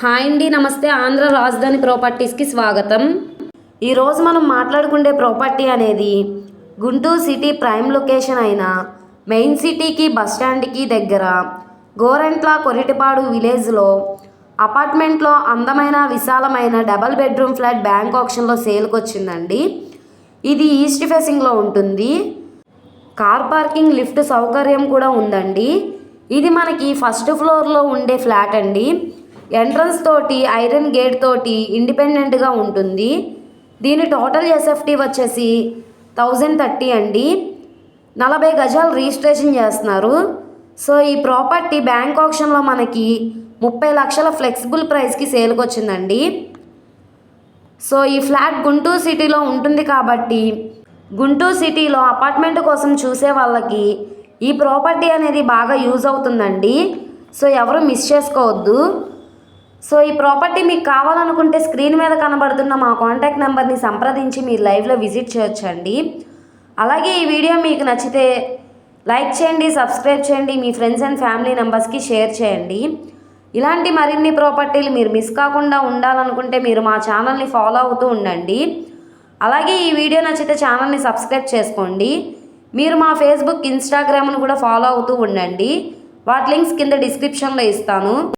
Hi అండి నమస్తే. ఆంధ్ర రాజధాని ప్రాపర్టీస్కి స్వాగతం. ఈరోజు మనం మాట్లాడుకునే ప్రాపర్టీ అనేది గుంటూరు సిటీ ప్రైమ్ లొకేషన్ అయిన మెయిన్ సిటీకి బస్ స్టాండ్కి దగ్గర గోరెంట్ల కొరిటిపాడు విలేజ్లో అపార్ట్మెంట్లో అందమైన విశాలమైన డబల్ బెడ్రూమ్ ఫ్లాట్ బ్యాంక్ ఆప్షన్లో సేల్కి వచ్చిందండి ఇది ఈస్ట్ ఫేసింగ్లో ఉంటుంది. కార్ పార్కింగ్ లిఫ్ట్ సౌకర్యం కూడా ఉందండి. ఇది మనకి ఫస్ట్ ఫ్లోర్లో ఉండే ఫ్లాట్ అండి. ఎంట్రన్స్ తోటి ఐరన్ గేట్ తోటి ఇండిపెండెంట్గా ఉంటుంది. దీని టోటల్ ఎస్ఎఫ్టీ వచ్చేసి థౌజండ్ థర్టీ అండి. నలభై గజాలు రిజిస్ట్రేషన్ చేస్తున్నారు. సో ఈ ప్రాపర్టీ బ్యాంక్ ఆప్షన్లో మనకి ముప్పై లక్షల ఫ్లెక్సిబుల్ ప్రైస్కి సేల్కి వచ్చిందండి. సో ఈ ఫ్లాట్ గుంటూరు సిటీలో ఉంటుంది కాబట్టి గుంటూరు సిటీలో అపార్ట్మెంట్ కోసం చూసే వాళ్ళకి ఈ ప్రాపర్టీ అనేది బాగా యూజ్ అవుతుందండి. సో ఎవరు మిస్ చేసుకోవద్దు. సో ఈ ప్రాపర్టీ మీకు కావాలనుకుంటే స్క్రీన్ మీద కనబడుతున్న మా కాంటాక్ట్ నెంబర్ని సంప్రదించి మీరు లైవ్లో విజిట్ చేయొచ్చండి. అలాగే ఈ వీడియో మీకు నచ్చితే లైక్ చేయండి సబ్స్క్రైబ్ చేయండి మీ ఫ్రెండ్స్ అండ్ ఫ్యామిలీ మెంబర్స్కి షేర్ చేయండి. ఇలాంటి మరిన్ని ప్రాపర్టీలు మీరు మిస్ కాకుండా ఉండాలనుకుంటే మీరు మా ఛానల్ని ఫాలో అవుతూ ఉండండి. అలాగే ఈ వీడియో నచ్చితే ఛానల్ని సబ్స్క్రైబ్ చేసుకోండి. మీరు మా ఫేస్బుక్ ఇన్స్టాగ్రామ్ను కూడా ఫాలో అవుతూ ఉండండి. వాటి లింక్స్ కింద డిస్క్రిప్షన్లో ఇస్తాను.